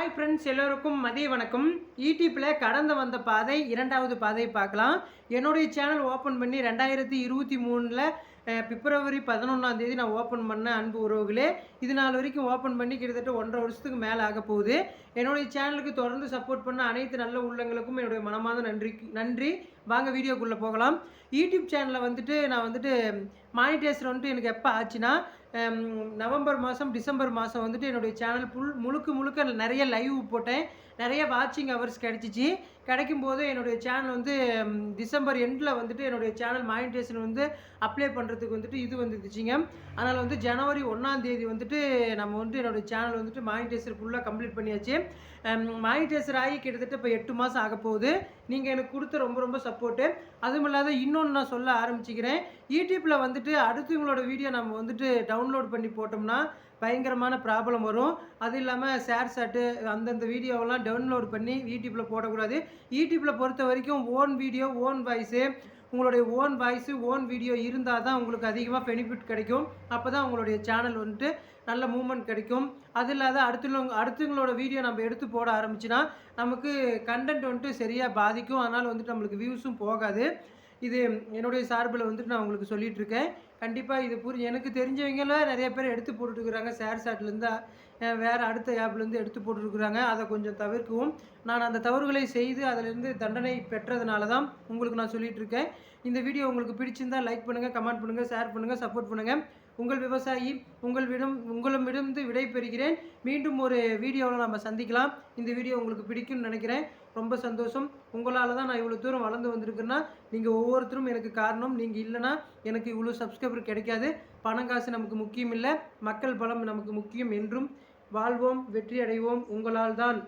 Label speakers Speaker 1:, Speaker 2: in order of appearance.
Speaker 1: Hi friends எல்லோருக்கும் மதிய வணக்கம். யூடியூப்பில் கடந்து வந்த பாதை இரண்டாவது பாதை பார்க்கலாம். என்னுடைய சேனல் ஓப்பன் பண்ணி ரெண்டாயிரத்தி இருபத்தி மூணில் பிப்ரவரி பதினொன்றாம் தேதி நான் ஓப்பன் பண்ண அன்பு உறவுகளே இது நாள் வரைக்கும் ஓப்பன் பண்ணி கிட்டத்தட்ட ஒன்றரை வருஷத்துக்கு மேலே ஆக போகுது. என்னுடைய சேனலுக்கு தொடர்ந்து சப்போர்ட் பண்ண அனைத்து நல்ல உள்ளங்களுக்கும் என்னுடைய மனமார்ந்த நன்றி நன்றி. வாங்க வீடியோக்குள்ளே போகலாம். யூடியூப் சேனலில் வந்துட்டு நான் வந்துட்டு மானிட்டேஷன் வந்துட்டு எனக்கு எப்போ ஆச்சுன்னா நவம்பர் மாதம் டிசம்பர் மாதம் வந்துட்டு என்னுடைய சேனல் புல் முழுக்க முழுக்க நிறைய லைவ் போட்டேன். நிறைய வாட்சிங் ஹவர்ஸ் கிடச்சிச்சு. கிடைக்கும் போது என்னுடைய சேனல் வந்து டிசம்பர் எண்டில் வந்துட்டு என்னுடைய சேனல் மானிட்டேஷன் வந்து அப்ளை பண்ணுறதுக்கு வந்துட்டு இது வந்துருச்சுங்க அதனால் வந்து ஜனவரி ஒன்றாம் தேதி வந்துட்டு நம்ம வந்து என்னுடைய சேனல் வந்துட்டு மானிட்டேஷன் ஃபுல்லாக கம்ப்ளீட் பண்ணியாச்சு. மானிட்டேசர் ஆகி கிட்டத்தட்ட இப்போ எட்டு மாதம் ஆக போகுது. நீங்கள் எனக்கு கொடுத்த ரொம்ப ரொம்ப சப்போர்ட்டு அதுவும் இல்லாத இன்னொன்று நான் சொல்ல ஆரம்பிச்சுக்கிறேன். யூடியூப்பில் வந்துட்டு அடுத்தவங்களோட வீடியோ நம்ம வந்துட்டு டவுன்லோட் பண்ணி போட்டோம்னா பயங்கரமான ப்ராப்ளம் வரும். அது இல்லாமல் ஷேர் சாட்டு அந்தந்த வீடியோவெல்லாம் டவுன்லோட் பண்ணி யூடியூப்பில் போடக்கூடாது. யூடியூப்பில் பொறுத்த வரைக்கும் ஓன் வீடியோ ஓன் வாய்ஸு உங்களுடைய ஓன் வாய்ஸு ஓன் வீடியோ இருந்தால் தான் உங்களுக்கு அதிகமாக பெனிஃபிட் கிடைக்கும். அப்போ தான் உங்களுடைய சேனல் வந்துட்டு நல்ல மூமெண்ட் கிடைக்கும். அது இல்லாத அடுத்தவங்க அடுத்தவங்களோட வீடியோ நம்ம எடுத்து போட ஆரம்பிச்சுன்னா நமக்கு கண்டென்ட் வந்துட்டு சரியாக பாதிக்கும். அதனால் வந்துட்டு நம்மளுக்கு வியூஸும் போகாது. இது என்னுடைய சார்பில் வந்துட்டு நான் உங்களுக்கு சொல்லிட்டு இருக்கேன் கண்டிப்பாக இது புரி எனக்கு தெரிஞ்சவங்கள நிறைய பேர் எடுத்து போட்டுருக்குறாங்க ஷேர் சாட்லேருந்து வேறு அடுத்த ஆப்லேருந்து எடுத்து போட்டுருக்குறாங்க அதை கொஞ்சம் தவிர்க்கவும். நான் அந்த தவறுகளை செய்து அதிலிருந்து தண்டனை பெற்றதுனால தான் உங்களுக்கு நான் சொல்லிகிட்டு இருக்கேன் இந்த வீடியோ உங்களுக்கு பிடிச்சிருந்தா லைக் பண்ணுங்கள் கமெண்ட் பண்ணுங்கள் ஷேர் பண்ணுங்கள் சப்போர்ட் பண்ணுங்கள் உங்கள் விவசாயி உங்கள் விடம் உங்களிடமிருந்து விடை பெறுகிறேன் மீண்டும் ஒரு வீடியோவில் நம்ம சந்திக்கலாம். இந்த வீடியோ உங்களுக்கு பிடிக்கும்னு நினைக்கிறேன். ரொம்ப சந்தோஷம். உங்களால் தான் நான் இவ்வளோ தூரம் வளர்ந்து வந்திருக்குன்னா நீங்கள் ஒவ்வொருத்தரும் எனக்கு காரணம். நீங்கள் இல்லைன்னா எனக்கு இவ்வளோ சப்ஸ்கிரைபர் கிடைக்காது. பணம் காசு நமக்கு முக்கியம் இல்லை. மக்கள் பலம் நமக்கு முக்கியம் என்றும் வாழ்வோம் வெற்றி அடைவோம். உங்களால் தான்.